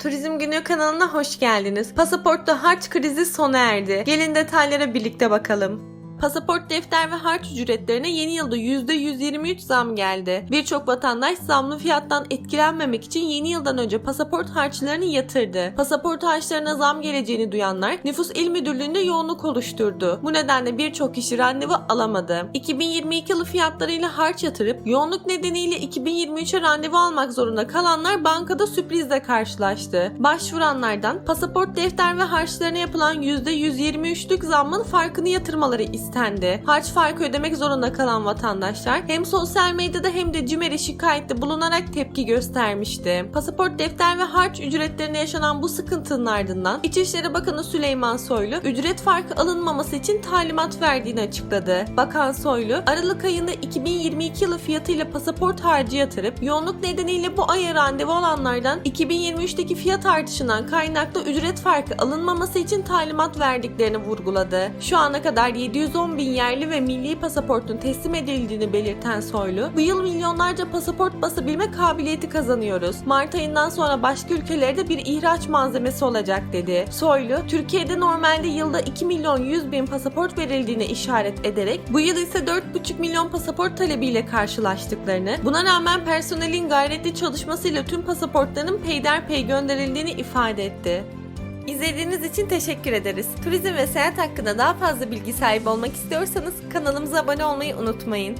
Turizm Günü kanalına hoş geldiniz. Pasaportta harç krizi sona erdi. Gelin detaylara birlikte bakalım. Pasaport defter ve harç ücretlerine yeni yılda %123 zam geldi. Birçok vatandaş zamlı fiyattan etkilenmemek için yeni yıldan önce pasaport harçlarını yatırdı. Pasaport harçlarına zam geleceğini duyanlar Nüfus İl Müdürlüğü'nde yoğunluk oluşturdu. Bu nedenle birçok kişi randevu alamadı. 2022 yılı fiyatlarıyla harç yatırıp yoğunluk nedeniyle 2023'e randevu almak zorunda kalanlar bankada sürprizle karşılaştı. Başvuranlardan pasaport defter ve harçlarına yapılan %123'lük zammın farkını yatırmaları istendi. Harç farkı ödemek zorunda kalan vatandaşlar hem sosyal medyada hem de CİMER'e şikayette bulunarak tepki göstermişti. Pasaport defter ve harç ücretlerine yaşanan bu sıkıntının ardından İçişleri Bakanı Süleyman Soylu ücret farkı alınmaması için talimat verdiğini açıkladı. Bakan Soylu Aralık ayında 2022 yılı fiyatıyla pasaport harcı yatırıp yoğunluk nedeniyle bu aya randevu olanlardan 2023'teki fiyat artışından kaynaklı ücret farkı alınmaması için talimat verdiklerini vurguladı. Şu ana kadar 710 bin yerli ve milli pasaportun teslim edildiğini belirten Soylu, bu yıl milyonlarca pasaport basabilme kabiliyeti kazanıyoruz. Mart ayından sonra başka ülkelere de bir ihraç malzemesi olacak dedi. Soylu, Türkiye'de normalde yılda 2 milyon 100 bin pasaport verildiğine işaret ederek bu yıl ise 4,5 milyon pasaport talebiyle karşılaştıklarını, buna rağmen personelin gayretli çalışmasıyla tüm pasaportların peyderpey gönderildiğini ifade etti. İzlediğiniz için teşekkür ederiz. Turizm ve seyahat hakkında daha fazla bilgi sahibi olmak istiyorsanız kanalımıza abone olmayı unutmayın.